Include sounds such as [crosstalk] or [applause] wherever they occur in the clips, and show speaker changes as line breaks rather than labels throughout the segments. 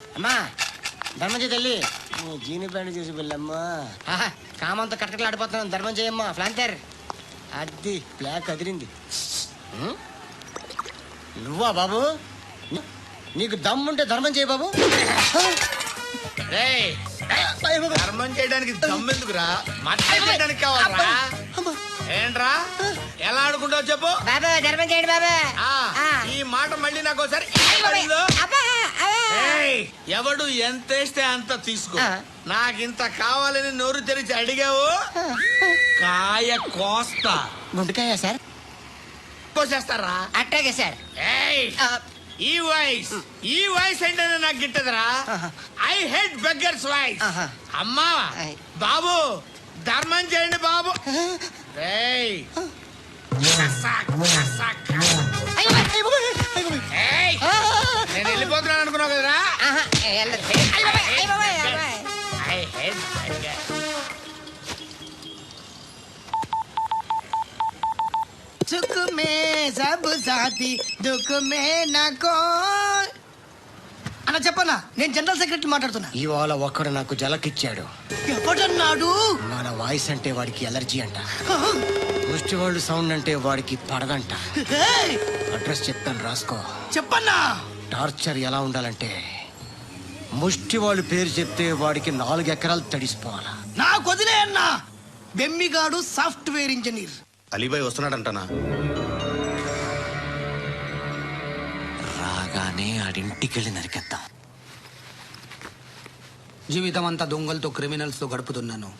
అమ్మా ధర్మం చేయి తల్లి. నీ జీని ప్యాంట్ చూసి వెళ్ళమ్మా. ఆహా, కామంతో కట్టకలు ఆడిపోతున్నాను. ధర్మం చేయమ్మా ఫ్లాంతర్ అది బ్లాక్ అదిరింది? నువ్వా బాబు? నీకు దమ్ముంటే ధర్మం చేయి బాబు.
ధర్మం చేయడానికి దమ్మెందుకురా? మర్డర్ చేయడానికి కావాలరా?
అమ్మా.
ఏంట్రా? ఎలా ఆడుకుంటావు చెప్పు.
బాబు ధర్మం చేయండి బాబు.
ఆ,
ఆ.
ఈ మాట మళ్ళీ నాకు ఒకసారి ఎవడు ఎంత వేస్తే అంత తీసుకో. నాకింత కావాలని నోరు తెరిచి అడిగావు? కాయ కోస్తా.
గుండెకాయ సార్?
కోసేస్తారా?
అట్టాగే సార్.
ఈ వాయిస్ ఈ వాయిస్ ఏంటనే నాకు గిట్టదురా. I hate beggars
voice.
అమ్మా. బాబు ధర్మం చేయండి బాబు. ఏయ్ హెడ్ బెగ్గర్స్
सुख में सब साथी दुख में न कोई
అన్న చెప్పన్నా నేను జనరల్ సెక్రటరీ మాట్లాడుతున్నా
ఇవాళ ఒక్కడు నాకు జలకిచ్చాడు
ఎవడన్నాడు
మన వాయిస్ అంటే వాడికి ఎలర్జీ అంట ముష్టి వాళ్ళు సౌండ్ అంటే వాడికి పడదంట
ఏయ్,
అడ్రస్ చెప్తాను రాసుకో
చెప్పన్నా
టార్చర్ ఎలా ఉండాలంటే ముష్టి వాళ్ళు పేరు చెప్తే వాడికి నాలుగు ఎకరాలు తడిసిపోవాలా.
నా కొదిలే అన్నా. బెమ్మిగాడు సాఫ్ట్వేర్ ఇంజనీర్.
అలీబాయ్ వస్తున్నాడంటనా?
రాగానే ఆడింటికెళ్ళి నరికేద్దాం.
జీవితం అంతా దొంగలతో క్రిమినల్స్తో గడుపుతున్నాను.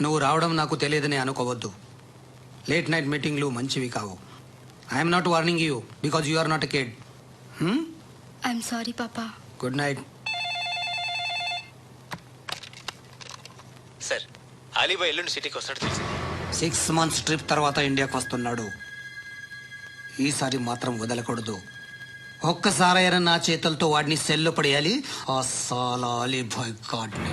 నువ్వు రావడం నాకు తెలియదని అనుకోవద్దు. లేట్ నైట్ మీటింగ్లు మంచివి కావు. I'm not warning you because you are not a kid
I'm sorry పాపా
గుడ్ నైట్
సార్ అలీబాయ్ ఎల్లుండి సిటీకి వస్తాడు తెలిసింది
సిక్స్ మంత్స్ ట్రిప్ తర్వాత ఇండియాకి వస్తున్నాడు. ఈసారి మాత్రం వదలకూడదు. ఒక్కసారైనా నా చేతులతో వాడిని సెల్లు పడేయాలి. ఆ సాలా అలీబాయ్ గాడ్ని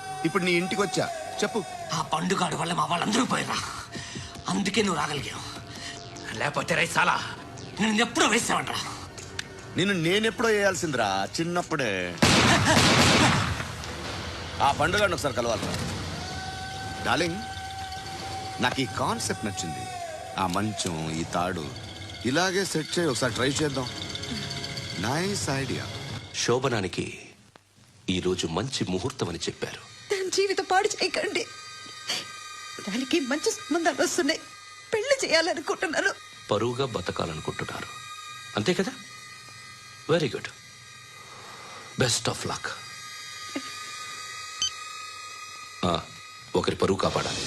ఇప్పుడు నీ ఇంటికి వచ్చా. చెప్పు.
ఆ పండుగాడు వల్ల మా వాళ్ళందరూ పోయిరా అందుకే నువ్వు రాగలిగావు. లేకపోతే రైసాలా నేను ఎప్పుడో వేసావంటరా
నిన్ను నేనెప్పుడో వేయాల్సిందిరా చిన్నప్పుడే. ఆ పండుగ ఒకసారి కలవాలి డార్లింగ్ నాకు ఈ కాన్సెప్ట్ నచ్చింది. ఆ మంచం ఈ తాడు ఇలాగే సెట్ చేయి ఒకసారి ట్రై చేద్దాం. Nice idea.
శోభనానికి ఈరోజు మంచి ముహూర్తం అని చెప్పారు.
జీవితం పాడు చేయకండి. దానికి మంచి సంబంధాలు వస్తున్నాయి. పెళ్ళి చేయాలనుకుంటున్నాను
పరువుగా బతకాలనుకుంటున్నారు. అంతే కదా? Very good best of luck ఒకరి పరువు కాపాడాలి.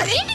రండి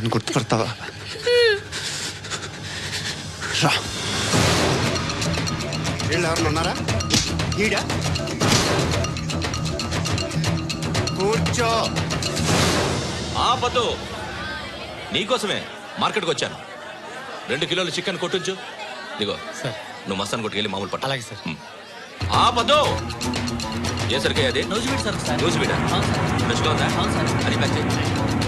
వాళ్ళని గుర్తుపడతావా? రా. వీళ్ళు ఉన్నారా? ఈడా? కూర్చో.
ఆపద్దు నీకోసమే మార్కెట్కి వచ్చాను. రెండు కిలోలు చికెన్ కొట్టించు. దిగో
సార్.
నువ్వు మస్తాన్ కొట్టుకెళ్ళి మామూలు పట్ట.
అలాగే సార్.
ఆపద్దు ఏ సరికే అది?
Nuzvid sir sir.
న్యూస్ ఫ్రెష్గా ఉందా. అది ప్యాక్ చేయి.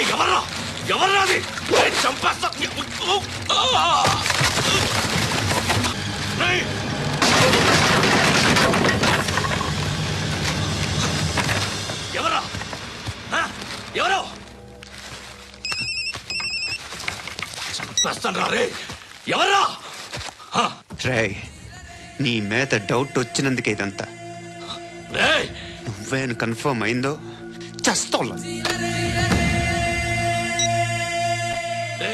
ఎవర్రా? ఎవర్రా అది? ఏయ్, చంపేస్తా! ఎవరా? ఎవరు? చంపేస్తాను రా. రే ఎవరా ఆ,
రే నీ మీద డౌట్ వచ్చినందుకే ఇదంతా. నువ్వేను కన్ఫర్మ్ అయిందో చేస్తావు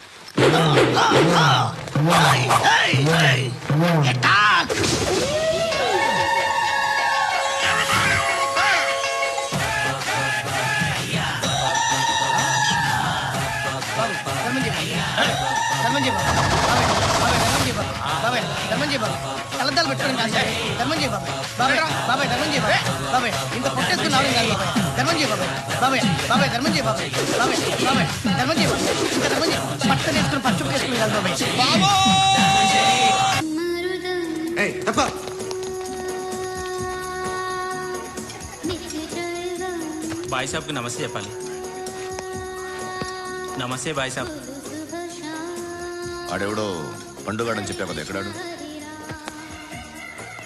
[laughs]
నిజమంటావురా బ్లడీ బెగ్గర్స్
ఏయ్, ఏయ్, ఏయ్. Attack! బాబాయ్, బాబాయ్, ధర్మం చేయి బాబాయ్, బాబాయ్. బాబాయ్, ధర్మం బాబాయ్, ఇంత పొట్టేసుకుని రావడం కాదు బాబాయ్. ధర్మం చేయి బాబాయ్. బాబాయ్, బాబాయ్, ధర్మం చేయి బాబాయ్. బాబాయ్, బాబాయ్, ధర్మం చేయి బాబాయ్. ఇంకా ధర్మం చేయి. పట్టణ వేసుకుని పచ్చుకు వేసుకుని కాదు బాబాయ్.
ఏయ్ తప్ప
బాయ్ సాబ్కి నమస్తే చెప్పాలి నమస్తే బాయ్ సాబ్
ఆడెవడో పండుగాడని చెప్పా కదా ఎక్కడాడు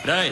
రాయ్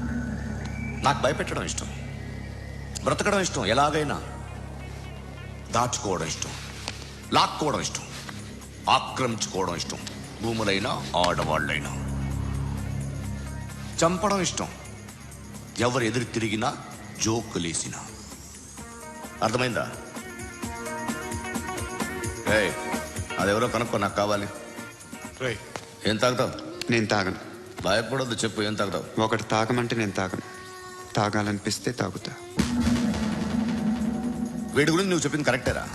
నాకు భయపెట్టడం ఇష్టం. బ్రతకడం ఇష్టం ఎలాగైనా. దాచుకోవడం ఇష్టం. లాక్కోవడం ఇష్టం. ఆక్రమించుకోవడం ఇష్టం. భూములైనా ఆడవాళ్ళైనా. చంపడం ఇష్టం. ఎవరు ఎదురు తిరిగినా జోకులేసినా అర్థమైందా? ఏయ్, అదెవరో కనుక్కో నాకు కావాలి. ఏం తాగుతావు?
నేను తాగను.
భయపడొద్దు చెప్పు ఏం తాగుతావు?
ఒకటి తాగమంటే నేను తాగను. తాగాలనిపిస్తే తాగుతా.
వీడి గురించి నువ్వు చెప్పింది కరెక్టేరా?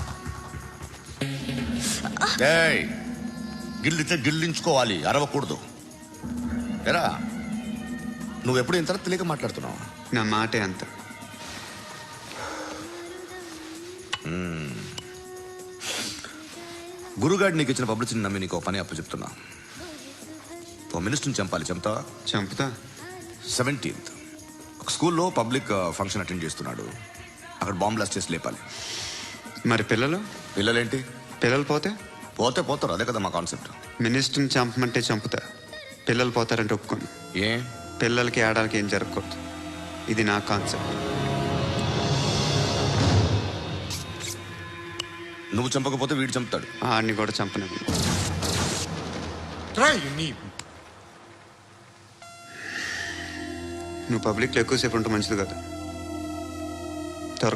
ఏయ్ గిల్లితే గిల్లించుకోవాలి అరవకూడదు. ఎరా నువ్వు ఎప్పుడు ఇంత తెలియక మాట్లాడుతున్నావు?
నా మాటే అంత.
గురుగాడు నీకు ఇచ్చిన పబ్లిసిటీని నమ్మి నీకు పని అప్పు చెప్తున్నా. ఓ మినిస్టర్ని చంపాలి చంపుతావా?
చంపుతా.
సెవెంటీన్త్. ఒక స్కూల్లో పబ్లిక్ ఫంక్షన్ అటెండ్ చేస్తున్నాడు. అక్కడ బాంబ్ బ్లాస్ట్ చేసి లేపాలి.
మరి పిల్లలు?
పిల్లలేంటి?
పిల్లలు పోతే?
పోతే పోతారు అదే కదా మా కాన్సెప్ట్.
మినిస్టర్ని చంపమంటే చంపుతా. పిల్లలు పోతారంటే ఒప్పుకోను.
ఏ?
పిల్లలకి ఆడడానికి ఏం జరగకూడదు. ఇది నా కాన్సెప్ట్.
నువ్వు చంపకపోతే వీడు చంపుతాడు.
ఆడిని కూడా చంపను. నువ్వు పబ్లిక్లో ఎక్కువసేపు ఉంటే మంచిది కదా.